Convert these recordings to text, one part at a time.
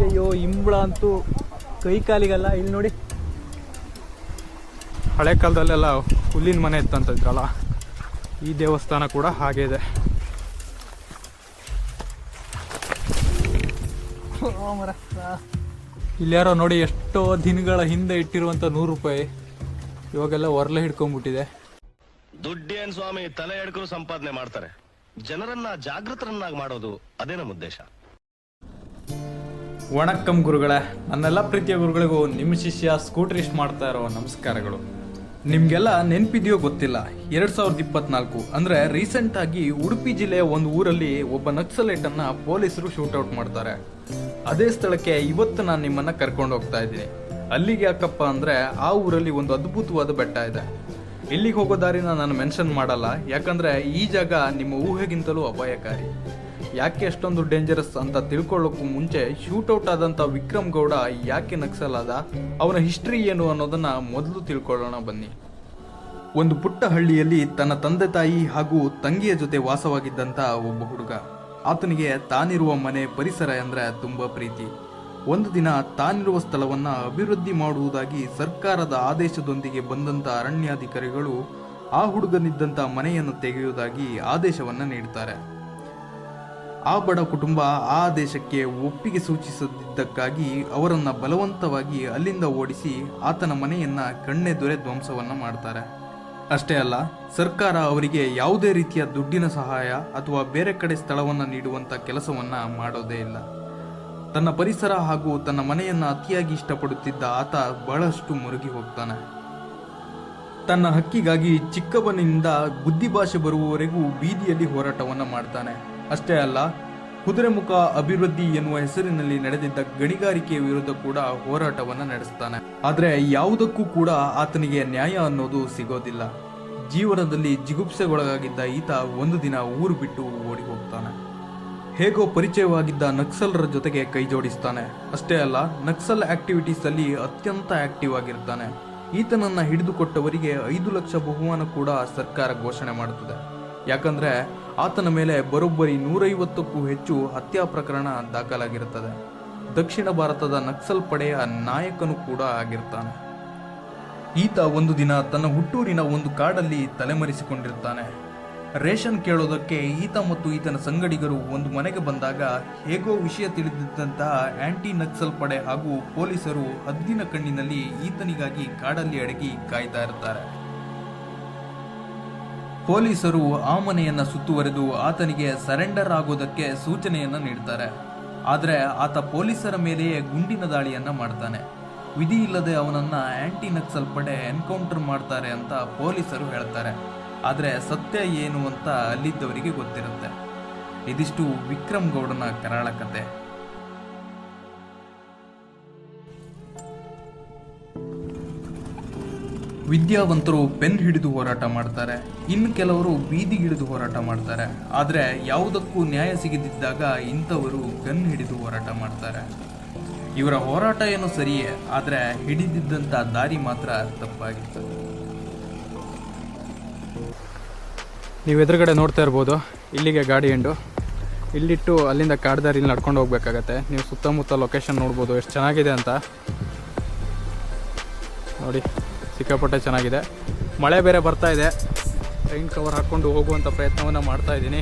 ಅಯ್ಯಯ್ಯೋ ಇಂಬಳ ಅಂತೂ ಕೈ ಕಾಲಿಗಲ್ಲ. ಇಲ್ಲಿ ನೋಡಿ. ಹಳೆ ಕಾಲದಲ್ಲೆಲ್ಲ ಹುಲ್ಲಿನ ಮನೆ ಇತ್ತಂತಿದ್ರಲ್ಲ ಈ ದೇವಸ್ಥಾನ ಕೂಡ ಹಾಗೆ ಇದೆ. ಇಲ್ಲಿ ಯಾರೋ ನೋಡಿ ಎಷ್ಟೋ ದಿನಗಳ ಹಿಂದೆ ಇಟ್ಟಿರುವಂತ ನೂರು ರೂಪಾಯಿ. ಇವಾಗೆಲ್ಲ ಒರ್ಲೆ ಹಿಡ್ಕೊಂಡ್ಬಿಟ್ಟಿದೆ. ದುಡ್ಡೇನ್ ಸ್ವಾಮಿ ತಲೆ ಎಡ್ಕರು ಸಂಪಾದನೆ ಮಾಡ್ತಾರೆ. ಜನರನ್ನ ಜಾಗೃತರನ್ನಾಗಿ ಮಾಡೋದು ಅದೇ ನಮ್ಮ ಉದ್ದೇಶ. ವಣಕ್ಕಂ ಗುರುಗಳೇ, ನನ್ನೆಲ್ಲ ಪ್ರೀತಿಯ ಗುರುಗಳಿಗೂ ನಿಮ್ಮ ಶಿಷ್ಯ ಸ್ಕೂಟ್ರಿಸ್ಟ್ ಮಾಡ್ತಾ ಇರೋ ನಮಸ್ಕಾರಗಳು. ನಿಮಗೆಲ್ಲ ನೆನಪಿದೆಯೋ ಗೊತ್ತಿಲ್ಲ, ಎರಡು ಸಾವಿರದ ಇಪ್ಪತ್ನಾಲ್ಕು ಅಂದರೆ ರೀಸೆಂಟಾಗಿ ಉಡುಪಿ ಜಿಲ್ಲೆಯ ಒಂದು ಊರಲ್ಲಿ ಒಬ್ಬ ನಕ್ಸಲೈಟನ್ನು ಪೊಲೀಸರು ಶೂಟೌಟ್ ಮಾಡ್ತಾರೆ. ಅದೇ ಸ್ಥಳಕ್ಕೆ ಇವತ್ತು ನಾನು ನಿಮ್ಮನ್ನು ಕರ್ಕೊಂಡು ಹೋಗ್ತಾ ಇದ್ದೀನಿ. ಅಲ್ಲಿಗೆ ಯಾಕಪ್ಪ ಅಂದರೆ ಆ ಊರಲ್ಲಿ ಒಂದು ಅದ್ಭುತವಾದ ಬೆಟ್ಟ ಇದೆ. ಇಲ್ಲಿಗೆ ಹೋಗೋ ದಾರಿನ ನಾನು ಮೆನ್ಷನ್ ಮಾಡಲ್ಲ, ಯಾಕಂದರೆ ಈ ಜಾಗ ನಿಮ್ಮ ಊಹೆಗಿಂತಲೂ ಅಪಾಯಕಾರಿ. ಯಾಕೆ ಅಷ್ಟೊಂದು ಡೇಂಜರಸ್ ಅಂತ ತಿಳ್ಕೊಳ್ಳೋಕ್ಕೂ ಮುಂಚೆ ಶೂಟೌಟ್ ಆದಂತ ವಿಕ್ರಮ್ ಗೌಡ ಯಾಕೆ ನಕ್ಸಲಾದ ಅವನ ಹಿಸ್ಟ್ರಿ ಏನು ಅನ್ನೋದನ್ನ ಮೊದಲು ತಿಳ್ಕೊಳ್ಳೋಣ ಬನ್ನಿ. ಒಂದು ಪುಟ್ಟ ಹಳ್ಳಿಯಲ್ಲಿ ತನ್ನ ತಂದೆ ತಾಯಿ ಹಾಗೂ ತಂಗಿಯ ಜೊತೆ ವಾಸವಾಗಿದ್ದಂತ ಒಬ್ಬ ಹುಡುಗ. ಆತನಿಗೆ ತಾನಿರುವ ಮನೆ ಪರಿಸರ ಅಂದ್ರೆ ತುಂಬಾ ಪ್ರೀತಿ. ಒಂದು ದಿನ ತಾನಿರುವ ಸ್ಥಳವನ್ನ ಅಭಿವೃದ್ಧಿ ಮಾಡುವುದಾಗಿ ಸರ್ಕಾರದ ಆದೇಶದೊಂದಿಗೆ ಬಂದಂತ ಅರಣ್ಯಾಧಿಕಾರಿಗಳು ಆ ಹುಡುಗನಿದ್ದಂತ ಮನೆಯನ್ನು ತೆಗೆಯುವುದಾಗಿ ಆದೇಶವನ್ನ ನೀಡ್ತಾರೆ. ಆ ಬಡ ಕುಟುಂಬ ಆ ದೇಶಕ್ಕೆ ಒಪ್ಪಿಗೆ ಸೂಚಿಸದಿದ್ದಕ್ಕಾಗಿ ಅವರನ್ನ ಬಲವಂತವಾಗಿ ಅಲ್ಲಿಂದ ಓಡಿಸಿ ಆತನ ಮನೆಯನ್ನ ಕಣ್ಣೆದುರೆ ಧ್ವಂಸವನ್ನ ಮಾಡ್ತಾರೆ. ಅಷ್ಟೇ ಅಲ್ಲ, ಸರ್ಕಾರ ಅವರಿಗೆ ಯಾವುದೇ ರೀತಿಯ ದುಡ್ಡಿನ ಸಹಾಯ ಅಥವಾ ಬೇರೆ ಕಡೆ ಸ್ಥಳವನ್ನ ನೀಡುವಂತ ಕೆಲಸವನ್ನ ಮಾಡೋದೇ ಇಲ್ಲ. ತನ್ನ ಪರಿಸರ ಹಾಗೂ ತನ್ನ ಮನೆಯನ್ನ ಅತಿಯಾಗಿ ಇಷ್ಟಪಡುತ್ತಿದ್ದ ಆತ ಬಹಳಷ್ಟು ಮುರುಗಿ ಹೋಗ್ತಾನೆ. ತನ್ನ ಹಕ್ಕಿಗಾಗಿ ಚಿಕ್ಕವನಿಂದ ಬುದ್ಧಿಭಾಷೆ ಬರುವವರೆಗೂ ಬೀದಿಯಲ್ಲಿ ಹೋರಾಟವನ್ನು ಮಾಡ್ತಾನೆ. ಅಷ್ಟೇ ಅಲ್ಲ ಕುದುರೆಮುಖ ಅಭಿವೃದ್ಧಿ ಎನ್ನುವ ಹೆಸರಿನಲ್ಲಿ ನಡೆದಿದ್ದ ಗಣಿಗಾರಿಕೆಯ ವಿರುದ್ಧ ಕೂಡ ಹೋರಾಟವನ್ನ ನಡೆಸ್ತಾನೆ. ಆದ್ರೆ ಯಾವುದಕ್ಕೂ ಕೂಡ ಆತನಿಗೆ ನ್ಯಾಯ ಅನ್ನೋದು ಸಿಗೋದಿಲ್ಲ. ಜೀವನದಲ್ಲಿ ಜಿಗುಪ್ಸೆಗೊಳಗಾಗಿದ್ದ ಈತ ಒಂದು ದಿನ ಊರು ಬಿಟ್ಟು ಓಡಿ ಹೋಗ್ತಾನೆ ಹೇಗೋ ಪರಿಚಯವಾಗಿದ್ದ ನಕ್ಸಲರ ಜೊತೆಗೆ ಕೈ ಜೋಡಿಸ್ತಾನೆ. ಅಷ್ಟೇ ಅಲ್ಲ, ನಕ್ಸಲ್ ಆಕ್ಟಿವಿಟೀಸ್ ಅಲ್ಲಿ ಅತ್ಯಂತ ಆಕ್ಟಿವ್ ಆಗಿರ್ತಾನೆ. ಈತನನ್ನ ಹಿಡಿದುಕೊಟ್ಟವರಿಗೆ ಐದು ಲಕ್ಷ ಬಹುಮಾನ ಕೂಡ ಸರ್ಕಾರ ಘೋಷಣೆ ಮಾಡುತ್ತದೆ ಯಾಕಂದ್ರೆ ಆತನ ಮೇಲೆ ಬರೋಬ್ಬರಿ ನೂರೈವತ್ತಕ್ಕೂ ಹೆಚ್ಚು ಹತ್ಯಾ ಪ್ರಕರಣ ದಾಖಲಾಗಿರುತ್ತದೆ. ದಕ್ಷಿಣ ಭಾರತದ ನಕ್ಸಲ್ ಪಡೆಯ ನಾಯಕನು ಕೂಡ ಆಗಿರ್ತಾನೆ. ಈತ ಒಂದು ದಿನ ತನ್ನ ಹುಟ್ಟೂರಿನ ಒಂದು ಕಾಡಲ್ಲಿ ತಲೆಮರೆಸಿಕೊಂಡಿರ್ತಾನೆ. ರೇಷನ್ ಕೇಳೋದಕ್ಕೆ ಈತ ಮತ್ತು ಈತನ ಸಂಗಡಿಗರು ಒಂದು ಮನೆಗೆ ಬಂದಾಗ ಹೇಗೋ ವಿಷಯ ತಿಳಿದಿದ್ದಂತಹ ಆಂಟಿ ನಕ್ಸಲ್ ಪಡೆ ಹಾಗೂ ಪೊಲೀಸರು ಹದ್ದಿನ ಕಣ್ಣಿನಲ್ಲಿ ಈತನಿಗಾಗಿ ಕಾಡಲ್ಲಿ ಅಡಗಿ ಕಾಯ್ತಾ ಇರ್ತಾರೆ. ಪೊಲೀಸರು ಆ ಮನೆಯನ್ನ ಸುತ್ತುವರೆದು ಆತನಿಗೆ ಸರೆಂಡರ್ ಆಗೋದಕ್ಕೆ ಸೂಚನೆಯನ್ನ ನೀಡ್ತಾರೆ. ಆದರೆ ಆತ ಪೊಲೀಸರ ಮೇಲೆಯೇ ಗುಂಡಿನ ದಾಳಿಯನ್ನ ಮಾಡ್ತಾನೆ. ವಿಧಿ ಇಲ್ಲದೆ ಅವನನ್ನ ಆಂಟಿ ನಕ್ಸಲ್ ಪಡೆ ಎನ್ಕೌಂಟರ್ ಮಾಡ್ತಾರೆ ಅಂತ ಪೊಲೀಸರು ಹೇಳ್ತಾರೆ. ಆದರೆ ಸತ್ಯ ಏನು ಅಂತ ಅಲ್ಲಿದ್ದವರಿಗೆ ಗೊತ್ತಿರುತ್ತೆ. ಇದಿಷ್ಟು ವಿಕ್ರಮ್ ಗೌಡನ ಕರಾಳ ಕತೆ. ವಿದ್ಯಾವಂತರು ಪೆನ್ ಹಿಡಿದು ಹೋರಾಟ ಮಾಡ್ತಾರೆ. ಇನ್ನು ಕೆಲವರು ಬೀದಿಗಿಳಿದು ಹೋರಾಟ ಮಾಡ್ತಾರೆ. ಆದರೆ ಯಾವುದಕ್ಕೂ ನ್ಯಾಯ ಸಿಗದಿದ್ದಾಗ ಇಂಥವರು ಗನ್ ಹಿಡಿದು ಹೋರಾಟ ಮಾಡ್ತಾರೆ. ಇವರ ಹೋರಾಟ ಏನು ಸರಿಯೇ, ಆದರೆ ಹಿಡಿದಿದ್ದಂತ ದಾರಿ ಮಾತ್ರ ತಪ್ಪಾಗಿತ್ತು ನೀವು ಎದುರುಗಡೆ ನೋಡ್ತಾ ಇರ್ಬೋದು, ಇಲ್ಲಿಗೆ ಗಾಡಿ ಎಂಡು. ಇಲ್ಲಿಟ್ಟು ಅಲ್ಲಿಂದ ಕಾಡ್ದಾರಿಲಿ ನಡ್ಕೊಂಡು ಹೋಗ್ಬೇಕಾಗತ್ತೆ. ನೀವು ಸುತ್ತಮುತ್ತ ಲೊಕೇಶನ್ ನೋಡ್ಬೋದು, ಎಷ್ಟು ಚೆನ್ನಾಗಿದೆ ಅಂತ. ನೋಡಿ. ಸಿಕ್ಕಾಪಟ್ಟೆ ಚೆನ್ನಾಗಿದೆ. ಮಳೆ ಬೇರೆ ಬರ್ತಾ ಇದೆ. ರೈನ್ ಕವರ್ ಹಾಕ್ಕೊಂಡು ಹೋಗುವಂಥ ಪ್ರಯತ್ನವನ್ನು ಮಾಡ್ತಾ ಇದ್ದೀನಿ.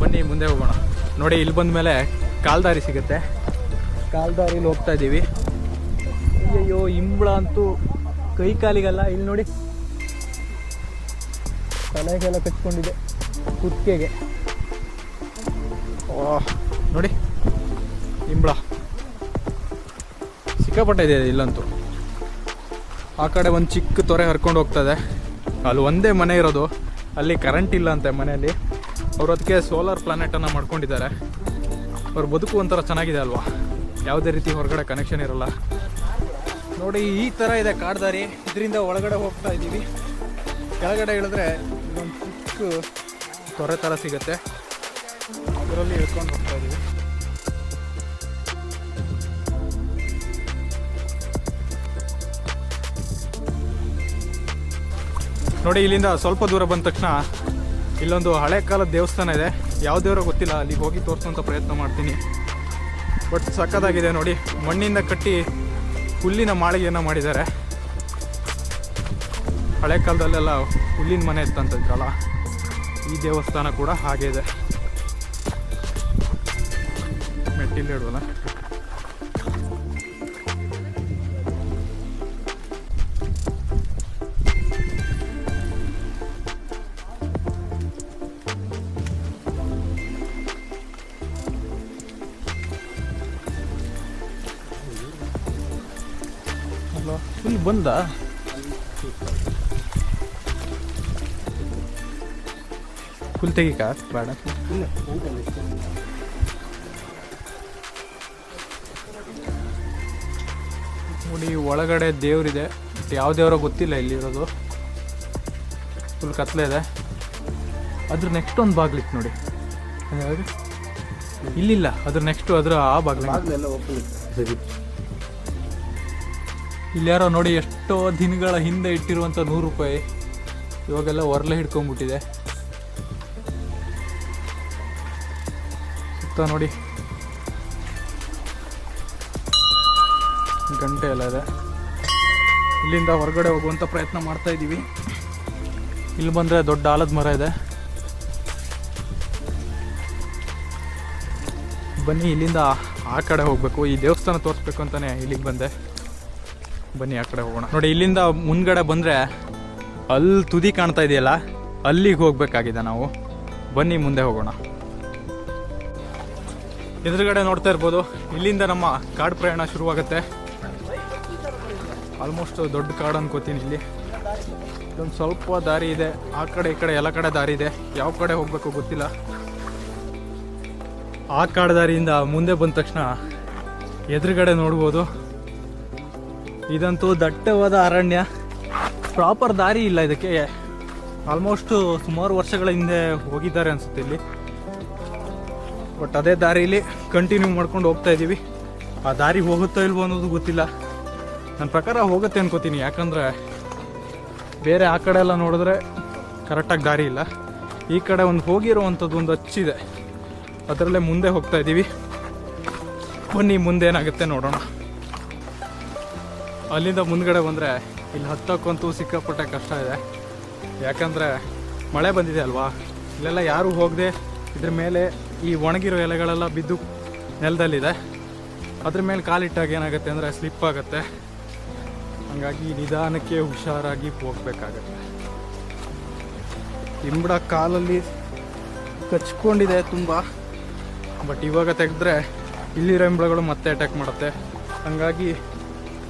ಬನ್ನಿ, ಮುಂದೆ ಹೋಗೋಣ. ನೋಡಿ, ಇಲ್ಲಿ ಬಂದ ಮೇಲೆ ಕಾಲ್ದಾರಿ ಸಿಗುತ್ತೆ. ಕಾಲ್ದಾರಿಲಿ ಹೋಗ್ತಾ ಇದ್ದೀವಿ. ಅಯ್ಯಯ್ಯೋ, ಇಂಬಳ ಅಂತೂ ಕೈ ಕಾಲಿಗಲ್ಲ. ಇಲ್ಲಿ ನೋಡಿ. ತಲೆಗೆಲ್ಲ ಕಚ್ಕೊಂಡಿದೆ ಕುತ್ತಿಗೆಗೆ. ಓಹ್ ನೋಡಿ. ಇಂಬಳ. ಸಿಕ್ಕಾಪಟ್ಟೆ ಇದೆ ಇಲ್ಲಂತೂ. ಆ ಕಡೆ ಒಂದು ಚಿಕ್ಕ ತೊರೆ ಹರ್ಕೊಂಡು ಹೋಗ್ತದೆ. ಅಲ್ಲಿ ಒಂದೇ ಮನೆ ಇರೋದು. ಅಲ್ಲಿ ಕರೆಂಟ್ ಇಲ್ಲ ಅಂತೆ ಮನೆಯಲ್ಲಿ. ಅವ್ರು ಅದಕ್ಕೆ ಸೋಲಾರ್ ಪ್ಲಾನೆಟನ್ನು ಮಾಡ್ಕೊಂಡಿದ್ದಾರೆ. ಅವ್ರ ಬದುಕು ಒಂಥರ ಚೆನ್ನಾಗಿದೆ ಅಲ್ವಾ? ಯಾವುದೇ ರೀತಿ ಹೊರಗಡೆ ಕನೆಕ್ಷನ್ ಇರಲ್ಲ. ನೋಡಿ, ಈ ಥರ ಇದೆ ಕಾಡ್ದಾರಿ ಇದರಿಂದ ಒಳಗಡೆ ಹೋಗ್ತಾ ಇದ್ದೀವಿ. ಕೆಳಗಡೆ ಇಳಿದ್ರೆ ಇದೊಂದು ಚಿಕ್ಕ ತೊರೆ ಥರ ಸಿಗುತ್ತೆ. ಅದರಲ್ಲಿ ಇಳ್ಕೊಂಡು ಹೋಗ್ತಾ ಇದ್ದೀವಿ. ನೋಡಿ, ಇಲ್ಲಿಂದ ಸ್ವಲ್ಪ ದೂರ ಬಂದ ತಕ್ಷಣ ಇಲ್ಲೊಂದು ಹಳೆ ಕಾಲದ ದೇವಸ್ಥಾನ ಇದೆ. ಯಾವ ದೇವರೋ ಗೊತ್ತಿಲ್ಲ, ಅಲ್ಲಿಗೆ ಹೋಗಿ ತೋರಿಸೋಂಥ ಪ್ರಯತ್ನ ಮಾಡ್ತೀನಿ. ಬಟ್ ಸಕ್ಕತ್ತಾಗಿದೆ ನೋಡಿ, ಮಣ್ಣಿಂದ ಕಟ್ಟಿ ಹುಲ್ಲಿನ ಮಾಳಿಗೆಯನ್ನು ಮಾಡಿದ್ದಾರೆ. ಹಳೆ ಕಾಲದಲ್ಲೆಲ್ಲ ಹುಲ್ಲಿನ ಮನೆ ಇತ್ತಂತ ಕಾಲ ಈ ದೇವಸ್ಥಾನ ಕೂಡ ಹಾಗೆ ಇದೆ. ಮೆಟ್ಟಿಲು ಫುಲ್ ಬಂದ. ಫುಲ್ ತೆಗಿಕ ಬೇಡ ನೋಡಿ ಒಳಗಡೆ ದೇವ್ರಿದೆ ಬಟ್ ಯಾವ ದೇವರೋ ಗೊತ್ತಿಲ್ಲ ಇಲ್ಲಿರೋದು. ಫುಲ್ ಕತ್ಲೆ ಇದೆ. ಅದ್ರ ನೆಕ್ಸ್ಟ್ ಒಂದು ಬಾಗ್ಲಿತ್ತು ನೋಡಿ? ಇಲ್ಲಿಲ್ಲ ಅದ್ರ ನೆಕ್ಸ್ಟ್ ಅದ್ರ ಆ ಬಾಗ್ಲ. ಇಲ್ಲಿ ಯಾರೋ ನೋಡಿ ಎಷ್ಟೋ ದಿನಗಳ ಹಿಂದೆ ಇಟ್ಟಿರುವಂಥ ನೂರು ರೂಪಾಯಿ. ಇವಾಗೆಲ್ಲ ಹೊರಲೆ ಹಿಡ್ಕೊಂಡ್ಬಿಟ್ಟಿದೆ ಸುತ್ತ ನೋಡಿ. ಗಂಟೆ ಎಲ್ಲ ಇದೆ. ಇಲ್ಲಿಂದ ಹೊರಗಡೆ ಹೋಗುವಂಥ ಪ್ರಯತ್ನ ಮಾಡ್ತಾ ಇದ್ದೀವಿ. ಇಲ್ಲಿ ಬಂದರೆ ದೊಡ್ಡ ಆಲದ ಮರ ಇದೆ. ಬನ್ನಿ ಇಲ್ಲಿಂದ ಆ ಕಡೆ ಹೋಗಬೇಕು. ಈ ದೇವಸ್ಥಾನ ತೋರಿಸ್ಬೇಕು ಅಂತಲೇ ಇಲ್ಲಿಗೆ ಬಂದೆ. ಬನ್ನಿ ಆ ಕಡೆ ಹೋಗೋಣ. ನೋಡಿ, ಇಲ್ಲಿಂದ ಮುಂದ್ಗಡೆ ಬಂದರೆ ಅಲ್ಲಿ ತುದಿ ಕಾಣ್ತಾ ಇದೆಯಲ್ಲ, ಅಲ್ಲಿಗೆ ಹೋಗ್ಬೇಕಾಗಿದೆ ನಾವು. ಬನ್ನಿ, ಮುಂದೆ ಹೋಗೋಣ. ಎದುರುಗಡೆ ನೋಡ್ತಾ ಇರ್ಬೋದು, ಇಲ್ಲಿಂದ ನಮ್ಮ ಕಾಡು ಪ್ರಯಾಣ ಶುರುವಾಗುತ್ತೆ. ಆಲ್ಮೋಸ್ಟ್ ದೊಡ್ಡ ಕಾಡು ಅನ್ಕೋತೀನಿ ಇಲ್ಲಿ. ಒಂದು ಸ್ವಲ್ಪ ದಾರಿ ಇದೆ, ಆ ಕಡೆ ಈ ಕಡೆ ಎಲ್ಲ ಕಡೆ ದಾರಿ ಇದೆ. ಯಾವ ಕಡೆ ಹೋಗಬೇಕು ಗೊತ್ತಿಲ್ಲ. ಆ ಕಾಡು ದಾರಿಯಿಂದ ಮುಂದೆ ಬಂದ ತಕ್ಷಣ ಎದುರುಗಡೆ ನೋಡ್ಬೋದು. ಇದಂತೂ ದಟ್ಟವಾದ ಅರಣ್ಯ. ಪ್ರಾಪರ್ ದಾರಿ ಇಲ್ಲ ಇದಕ್ಕೆ. ಆಲ್ಮೋಸ್ಟ್ ಸುಮಾರು ವರ್ಷಗಳ ಹಿಂದೆ ಹೋಗಿದ್ದಾರೆ ಅನ್ಸುತ್ತೆ ಇಲ್ಲಿ. ಬಟ್ ಅದೇ ದಾರಿಯಲ್ಲಿ ಕಂಟಿನ್ಯೂ ಮಾಡ್ಕೊಂಡು ಹೋಗ್ತಾ ಇದ್ದೀವಿ. ಆ ದಾರಿ ಹೋಗುತ್ತೋ ಇಲ್ವೋ ಅನ್ನೋದು ಗೊತ್ತಿಲ್ಲ. ನನ್ನ ಪ್ರಕಾರ ಹೋಗುತ್ತೆ ಅನ್ಕೋತೀನಿ. ಯಾಕಂದರೆ ಬೇರೆ ಆ ಕಡೆ ಎಲ್ಲ ನೋಡಿದ್ರೆ ಕರೆಕ್ಟಾಗಿ ದಾರಿ ಇಲ್ಲ. ಈ ಕಡೆ ಒಂದು ಹೋಗಿರುವಂಥದ್ದು ಒಂದು ಹಚ್ಚಿದೆ ಅದರಲ್ಲೇ ಮುಂದೆ ಹೋಗ್ತಾ ಇದ್ದೀವಿ. ಬನ್ನಿ, ಮುಂದೆ ಏನಾಗುತ್ತೆ ನೋಡೋಣ. ಅಲ್ಲಿಂದ ಮುಂದ್ಗಡೆ ಬಂದರೆ ಇಲ್ಲಿ ಹತ್ತಕ್ಕಂತೂ ಸಿಕ್ಕಾಪಟ್ಟೆ ಕಷ್ಟ ಇದೆ. ಯಾಕಂದರೆ ಮಳೆ ಬಂದಿದೆ ಅಲ್ವಾ? ಇಲ್ಲೆಲ್ಲ ಯಾರೂ ಹೋಗದೆ ಇದ್ರ ಮೇಲೆ ಈ ಒಣಗಿರೋ ಎಲೆಗಳೆಲ್ಲ ಬಿದ್ದು ನೆಲದಲ್ಲಿದೆ. ಅದ್ರ ಮೇಲೆ ಕಾಲಿಟ್ಟಾಗ ಏನಾಗುತ್ತೆ ಅಂದರೆ ಸ್ಲಿಪ್ ಆಗುತ್ತೆ. ಹಾಗಾಗಿ ನಿಧಾನಕ್ಕೆ ಹುಷಾರಾಗಿ ಹೋಗ್ಬೇಕಾಗತ್ತೆ. ಇಂಬಡ ಕಾಲಲ್ಲಿ ಕಚ್ಕೊಂಡಿದೆ ತುಂಬ. ಬಟ್ ಇವಾಗ ತೆಗೆದ್ರೆ ಇಲ್ಲಿರೋ ಇಂಬಳಗಳು ಮತ್ತೆ ಅಟ್ಯಾಕ್ ಮಾಡುತ್ತೆ. ಹಾಗಾಗಿ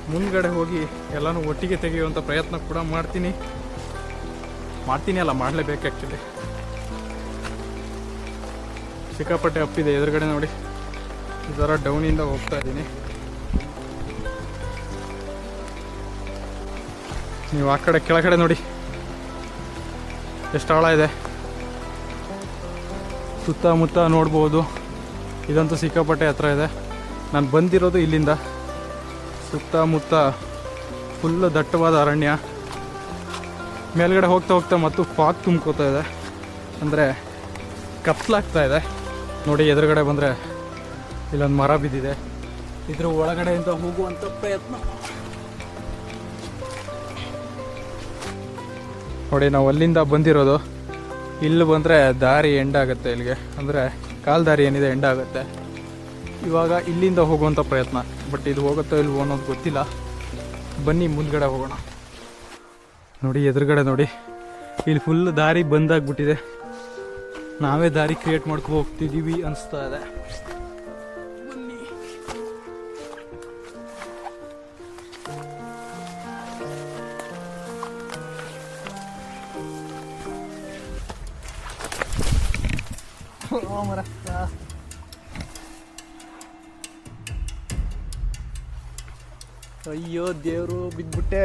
ಮುಂದ್ಗಡೆ ಹೋಗಿ ಎಲ್ಲನೂ ಒಟ್ಟಿಗೆ ತೆಗೆಯುವಂಥ ಪ್ರಯತ್ನ ಕೂಡ ಮಾಡ್ತೀನಿ. ಮಾಡ್ತೀನಿ ಅಲ್ಲ, ಮಾಡಲೇಬೇಕು ಆ್ಯಕ್ಚುಲಿ ಸಿಕ್ಕಾಪಟ್ಟೆ ಅಪ್ಪಿದೆ ಎದುರುಗಡೆ ನೋಡಿ. ಥರ ಡೌನಿಂದ ಹೋಗ್ತಾ ಇದ್ದೀನಿ. ನೀವು ಆ ಕಡೆ, ಕೆಳಗಡೆ ನೋಡಿ. ಎಷ್ಟು ಆಳ ಇದೆ. ಸುತ್ತಮುತ್ತ ನೋಡ್ಬೋದು. ಇದಂತೂ ಸಿಕ್ಕಾಪಟ್ಟೆ ಹತ್ರ ಇದೆ. ನಾನು ಬಂದಿರೋದು ಇಲ್ಲಿಂದ. ಸುತ್ತಮುತ್ತ ಫುಲ್ಲು ದಟ್ಟವಾದ ಅರಣ್ಯ. ಮೇಲ್ಗಡೆ ಹೋಗ್ತಾ ಹೋಗ್ತಾ ಮತ್ತು ಫಾಗ್ ತುಂಬ್ಕೋತಾ ಇದೆ. ಅಂದರೆ ಕತ್ಲಾಗ್ತಾ ಇದೆ. ನೋಡಿ, ಎದುರುಗಡೆ ಬಂದರೆ ಇಲ್ಲೊಂದು ಮರ ಬಿದ್ದಿದೆ. ಇದ್ರ ಒಳಗಡೆಯಿಂದ ಹೋಗುವಂಥ ಪ್ರಯತ್ನ. ನೋಡಿ, ನಾವು ಅಲ್ಲಿಂದ ಬಂದಿರೋದು. ಇಲ್ಲಿ ಬಂದರೆ ದಾರಿ ಎಂಡ್ ಆಗುತ್ತೆ ಇಲ್ಲಿಗೆ. ಅಂದರೆ ಕಾಲ್ದಾರಿ ಏನಿದೆ ಎಂಡ್ ಆಗುತ್ತೆ. ಇವಾಗ ಇಲ್ಲಿಂದ ಹೋಗುವಂಥ ಪ್ರಯತ್ನ. ಬಟ್ ಇದು ಹೋಗುತ್ತೋ ಇಲ್ವೋ ಅನ್ನೋದು ಗೊತ್ತಿಲ್ಲ. ಬನ್ನಿ ಮುಂದ್ಗಡೆ ಹೋಗೋಣ. ನೋಡಿ, ಎದುರುಗಡೆ ನೋಡಿ. ಇಲ್ಲಿ ಫುಲ್ ದಾರಿ ಬಂದಾಗ್ಬಿಟ್ಟಿದೆ. ನಾವೇ ದಾರಿ ಕ್ರಿಯೇಟ್ ಮಾಡ್ಕೊ ಹೋಗ್ತಿದ್ದೀವಿ ಅನಿಸ್ತಾ ಇದೆ. ಬನ್ನಿ. ಅಯ್ಯೋ ದೇವರು ಬಿದ್ಬಿಟ್ಟೆ.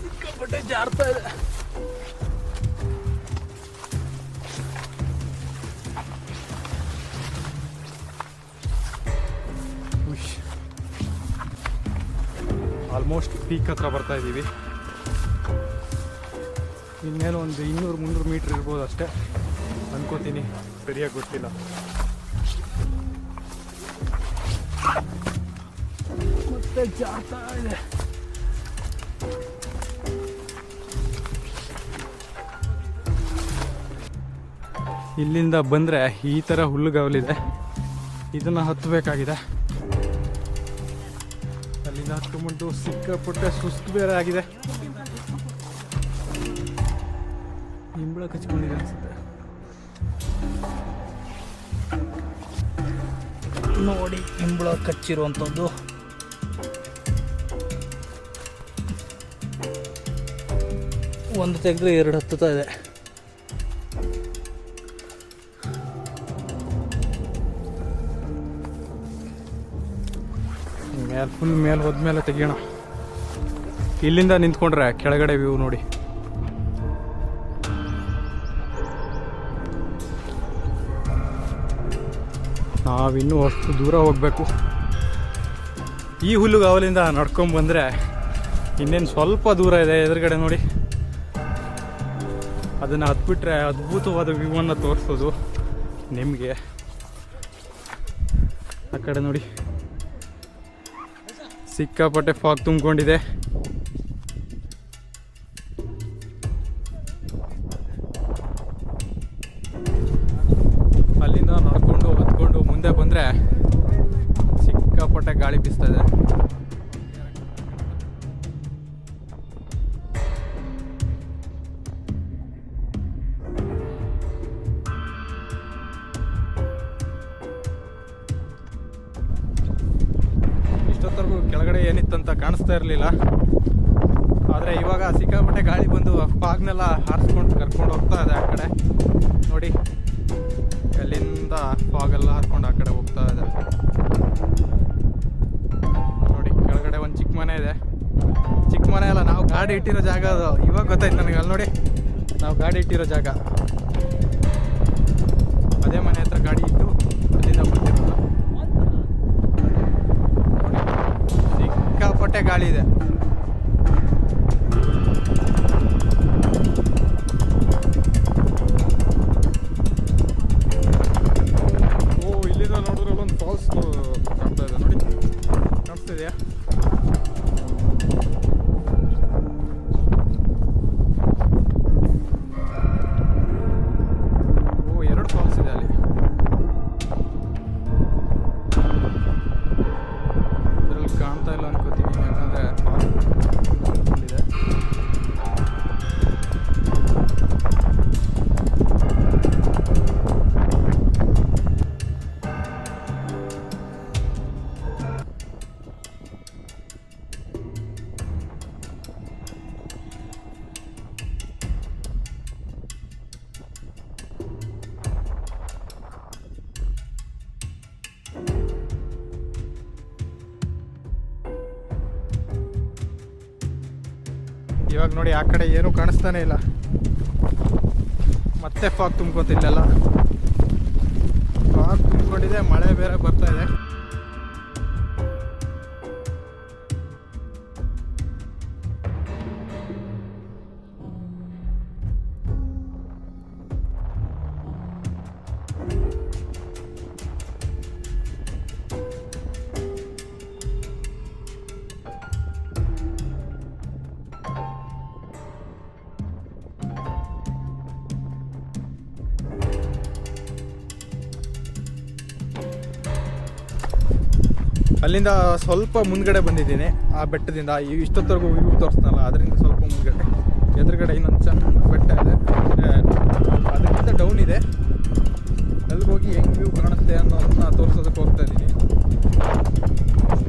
ಸಿಕ್ಕಾಪಟ್ಟೆ ಜಾರ್ತಾ ಇದೆ. ಆಲ್ಮೋಸ್ಟ್ ಪೀಕ್ ಹತ್ರ ಬರ್ತಾ ಇದ್ದೀವಿ ಇನ್ನೇನು ಒಂದು ಇನ್ನೂರು ಮುನ್ನೂರು ಮೀಟ್ರ್ ಇರ್ಬೋದು ಅಷ್ಟೇ. ಅನ್ಕೋತೀನಿ. ಸರಿಯಾಗಿ ಗೊತ್ತಿಲ್ಲ. ಮತ್ತೆ ಜಾರ್ತಾ ಇದೆ ಇಲ್ಲಿಂದ ಬಂದರೆ ಈ ಥರ ಹುಲ್ಲುಗಾವಲಿದೆ. ಇದನ್ನು ಹತ್ತಬೇಕಾಗಿದೆ ಅಲ್ಲಿಂದ ಹತ್ಕೊಂಡ್ಬಿಟ್ಟು ಸಿಕ್ಕಾಪಟ್ಟೆ ಸುಸ್ತು ಬೇರೆ ಆಗಿದೆ ಹಿಂಬಳ ಕಚ್ಕೊಂಡಿದೆ ಅನ್ಸುತ್ತೆ. ನೋಡಿ, ಹಿಂಬಳ ಕಚ್ಚಿರುವಂಥದ್ದು. ಒಂದು ತೆಗೆದ್ರೆ ಎರಡು ಹತ್ತುತ್ತಾ ಇದೆ. ಮೇಲೆ ಫುಲ್ ಮೇಲೆ ಹೋದ್ಮೇಲೆ ತೆಗಿಯೋಣ. ಇಲ್ಲಿಂದ ನಿಂತ್ಕೊಂಡ್ರೆ ಕೆಳಗಡೆ ವ್ಯೂ ನೋಡಿ. ನಾವಿನ್ನೂ ಅಷ್ಟು ದೂರ ಹೋಗಬೇಕು. ಈ ಹುಲ್ಲುಗಾವಲಿಂದ ನಡ್ಕೊಂಡು ಬಂದರೆ ಇನ್ನೇನು ಸ್ವಲ್ಪ ದೂರ ಇದೆ ಎದುರುಗಡೆ ನೋಡಿ. ಅದನ್ನು ಹತ್ಬಿಟ್ರೆ ಅದ್ಭುತವಾದ ವ್ಯೂವನ್ನು ತೋರಿಸೋದು ನಿಮಗೆ. ಆ ಕಡೆ ನೋಡಿ. ಸಿಕ್ಕಾಪಟ್ಟೆ ಫಾಗ್ ತುಂಬಿಕೊಂಡಿದೆ. ಅಲ್ಲಿಂದ ನಡ್ಕೊಂಡು ಹತ್ಕೊಂಡು ಮುಂದೆ ಬಂದರೆ ಸಿಕ್ಕಾಪಟ್ಟೆ ಗಾಳಿ ಬೀಸ್ತಾ ಇದೆ. ಕಾಣಿಸ್ತಾ ಇರಲಿಲ್ಲ. ಆದರೆ ಇವಾಗ ಸಿಕ್ಕಾಪಟ್ಟೆ ಗಾಳಿ ಬಂದು ಫಾಗ್ನೆಲ್ಲ ಹಾರಿಸ್ಕೊಂಡು ಕರ್ಕೊಂಡು ಹೋಗ್ತಾ ಇದೆ ಆ ಕಡೆ. ನೋಡಿ ಅಲ್ಲಿಂದ ಫಾಗೆಲ್ಲ ಹಾರ್ಕೊಂಡು ಆ ಕಡೆ ಹೋಗ್ತಾ ಇದೆ. ನೋಡಿ, ಕೆಳಗಡೆ ಒಂದು ಚಿಕ್ಕ ಮನೆ ಇದೆ. ಚಿಕ್ಕ ಮನೆ ಅಲ್ಲ, ನಾವು ಗಾಡಿ ಇಟ್ಟಿರೋ ಜಾಗ ಅದು. ಇವಾಗ ಗೊತ್ತಾಯ್ತು ನನಗೆ. ಅಲ್ಲಿ ನೋಡಿ, ನಾವು ಗಾಡಿ ಇಟ್ಟಿರೋ ಜಾಗ. ಅದೇ ಮನೆ ಹತ್ರ ಗಾಡಿ ಇಟ್ಟು ಅಲ್ಲಿಂದ ಬರ್ತಿರೋದು ಸಿಕ್ಕಾಪಟ್ಟೆ ಗಾಳಿ ಇದೆ ನೋಡಿ, ಆ ಕಡೆ ಏನೂ ಕಾಣಿಸ್ತಾನೆ ಇಲ್ಲ. ಮತ್ತೆ ಫಾಗ್ ತುಂಬ್ಕೊತಿಲ್ಲೆಲ್ಲ ಫಾಗ್ ತುಂಬ್ಕೊಂಡಿದೆ, ಮಳೆ ಬೇರೆ ಬರ್ತಾ ಇದೆ. ಅಲ್ಲಿಂದ ಸ್ವಲ್ಪ ಮುಂದ್ಗಡೆ ಬಂದಿದ್ದೀನಿ. ಆ ಬೆಟ್ಟದಿಂದ ಈ ಇಷ್ಟೊತ್ತವರೆಗೂ ವ್ಯೂ ತೋರಿಸ್ನಲ್ಲ ಅದರಿಂದ ಸ್ವಲ್ಪ ಮುಂದ್ಗಡೆ. ಎದುರುಗಡೆ ಇನ್ನೊಂದು ಸಣ್ಣ ಬೆಟ್ಟ ಇದೆ. ಅದಕ್ಕಿಂತ ಡೌನ್ ಇದೆ. ಹೋಗಿ ಹೆಂಗೆ ವ್ಯೂ ಕಾಣುತ್ತೆ ಅನ್ನೋದನ್ನ ತೋರಿಸೋದಕ್ಕೆ ಹೋಗ್ತಾ ಇದ್ದೀನಿ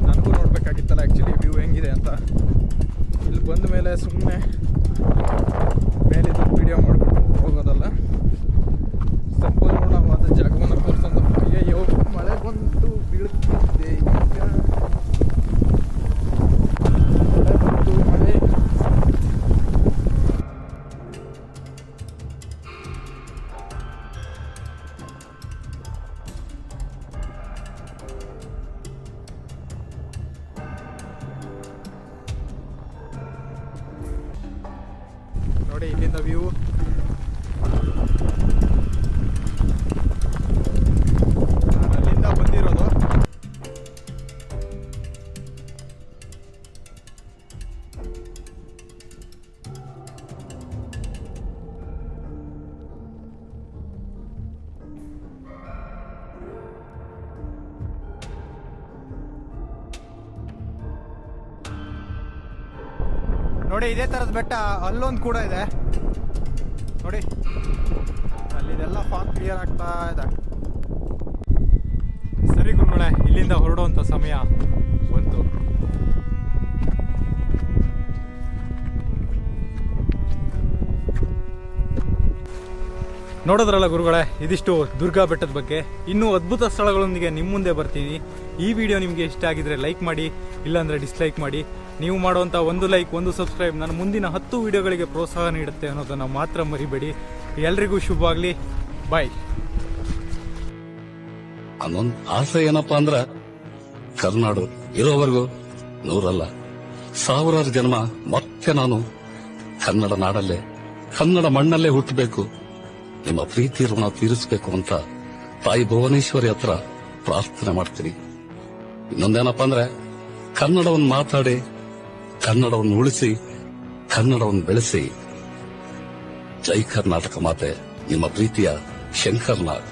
ನನಗೂ ನೋಡಬೇಕಾಗಿತ್ತಲ್ಲ ಆ್ಯಕ್ಚುಲಿ ವ್ಯೂ ಹೆಂಗಿದೆ ಅಂತ. ಇಲ್ಲಿ ಬಂದ ಮೇಲೆ ಸುಮ್ಮನೆ ಮೇಲಿದ್ದು ವಿಡಿಯೋ ಮಾಡಿಬಿಟ್ಟು ಹೋಗೋದಲ್ಲ. ನೋಡಿ, ಇದೇ ತರದ ಬೆಟ್ಟ ಅಲ್ಲೊಂದು ಕೂಡ ಇದೆ. ನೋಡಿ, ಅಲ್ಲಿದೆಲ್ಲ ಫಾಗ್ ಕ್ಲಿಯರ್ ಆಗ್ತಾ ಇದೆ. ಸರಿ ಗುರುಗಳೇ, ಇಲ್ಲಿಂದ ಹೊರಡುವಂಥ ಸಮಯ ಬಂತು. ನೋಡೋದ್ರಲ್ಲ ಗುರುಗಳೇ, ಇದಿಷ್ಟು ದುರ್ಗಾ ಬೆಟ್ಟದ ಬಗ್ಗೆ. ಇನ್ನೂ ಅದ್ಭುತ ಸ್ಥಳಗಳೊಂದಿಗೆ ನಿಮ್ಮ ಮುಂದೆ ಬರ್ತೀನಿ. ಈ ವಿಡಿಯೋ ನಿಮಗೆ ಇಷ್ಟ ಆಗಿದ್ರೆ ಲೈಕ್ ಮಾಡಿ, ಇಲ್ಲಾಂದ್ರೆ ಡಿಸ್ಲೈಕ್ ಮಾಡಿ. ನೀವು ಮಾಡುವಂಥ ಒಂದು ಲೈಕ್ ಒಂದು ಸಬ್ಸ್ಕ್ರೈಬ್ ನಾನು ಮುಂದಿನ ಹತ್ತು ವಿಡಿಯೋಗಳಿಗೆ ಪ್ರೋತ್ಸಾಹ ನೀಡುತ್ತೆ ಅನ್ನೋದನ್ನು ಮಾತ್ರ ಮರಿಬೇಡಿ. ಎಲ್ರಿಗೂ ಶುಭ ಆಗಲಿ. ಬಾಯ್ ಅನ್ನೊಂದು ಆಸೆ ಏನಪ್ಪಾ ಅಂದ್ರೆ, ಕರ್ನಾಡು ಇರೋವರೆಗೂ ನೂರಲ್ಲ. ಸಾವಿರಾರು ಜನ್ಮ ಮತ್ತೆ ನಾನು ಕನ್ನಡ ನಾಡಲ್ಲೇ, ಕನ್ನಡ ಮಣ್ಣಲ್ಲೇ ಹುಟ್ಟಬೇಕು. ನಿಮ್ಮ ಪ್ರೀತಿ ಋಣ ತೀರಿಸಬೇಕು ಅಂತ ತಾಯಿ ಭುವನೇಶ್ವರಿ ಹತ್ರ ಪ್ರಾರ್ಥನೆ ಮಾಡ್ತೀನಿ. ಇನ್ನೊಂದೇನಪ್ಪ ಅಂದ್ರೆ ಕನ್ನಡವನ್ನು ಮಾತಾಡಿ ಕನ್ನಡವನ್ನು ಉಳಿಸಿ ಕನ್ನಡವನ್ನು ಬೆಳೆಸಿ. ಜೈ ಕರ್ನಾಟಕ ಮಾತೆ ನಿಮ್ಮ ಪ್ರೀತಿಯ ಶಂಕರ್ನಾಗ್